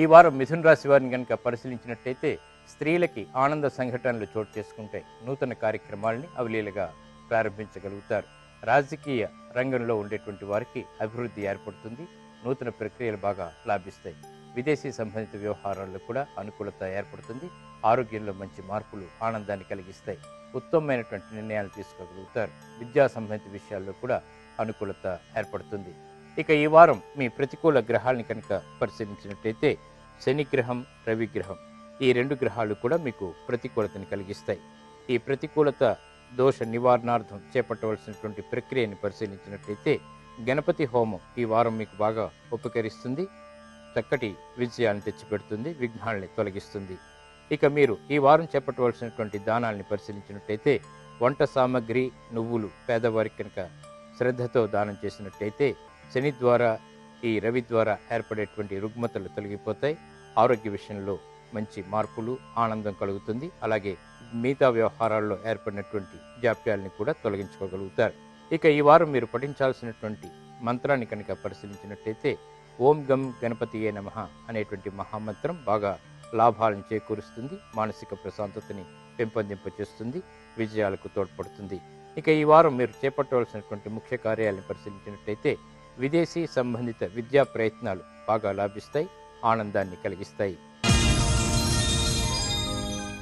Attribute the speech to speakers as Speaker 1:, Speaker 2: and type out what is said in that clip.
Speaker 1: ఈ వారం మిథున రాశి వారిని కనుక పరిశీలించినట్టయితే స్త్రీలకి ఆనంద సంఘటనలు చోటు చేసుకుంటాయి నూతన కార్యక్రమాలని అవలీలగా ప్రారంభించగలుగుతారు. రాజకీయ రంగంలో ఉండేటువంటి వారికి అభివృద్ధి ఏర్పడుతుంది. నూతన ప్రక్రియలు బాగా లాభిస్తాయి. విదేశీ సంబంధిత వ్యవహారాల్లో కూడా అనుకూలత ఏర్పడుతుంది. ఆరోగ్యంలో మంచి మార్పులు ఆనందాన్ని కలిగిస్తాయి. ఉత్తమమైనటువంటి నిర్ణయాలు తీసుకోగలుగుతారు. విద్యా సంబంధిత విషయాల్లో కూడా అనుకూలత ఏర్పడుతుంది. ఇక ఈ వారం మీ ప్రతికూల గ్రహాలని కనుక పరిశీలించినట్టయితే శని గ్రహం రవి గ్రహం ఈ రెండు గ్రహాలు కూడా మీకు ప్రతికూలతని కలిగిస్తాయి. ఈ ప్రతికూలత దోష నివారణార్థం చేపట్టవలసినటువంటి ప్రక్రియని పరిశీలించినట్లయితే గణపతి హోమం ఈ వారం మీకు బాగా ఉపకరిస్తుంది. చక్కటి విజయాన్ని తెచ్చిపెడుతుంది విఘ్నాల్ని తొలగిస్తుంది. ఇక మీరు ఈ వారం చేపట్టవలసినటువంటి దానాల్ని పరిశీలించినట్టయితే వంట సామాగ్రి నువ్వులు పేదవారికి కనుక శ్రద్ధతో దానం చేసినట్టయితే శని ద్వారా ఈ రవి ద్వారా ఏర్పడేటువంటి రుగ్మతలు తొలగిపోతాయి. ఆరోగ్య విషయంలో మంచి మార్పులు ఆనందం కలుగుతుంది. అలాగే మిగతా వ్యవహారాల్లో ఏర్పడినటువంటి జాప్యాలని కూడా తొలగించుకోగలుగుతారు. ఇక ఈ వారం మీరు పఠించాల్సినటువంటి మంత్రాన్ని కనుక పరిశీలించినట్లయితే ఓం గం గణపతియే నమ అనేటువంటి మహామంత్రం బాగా లాభాలను చేకూరుస్తుంది. మానసిక ప్రశాంతతని పెంపొందింపచేస్తుంది. విజయాలకు తోడ్పడుతుంది. ఇక ఈ వారం మీరు చేపట్టవలసినటువంటి ముఖ్య కార్యాలను పరిశీలించినట్టయితే విదేశీ సంబంధిత విద్యా ప్రయత్నాలు బాగా లాభిస్తాయి ఆనందాన్ని కలిగిస్తాయి.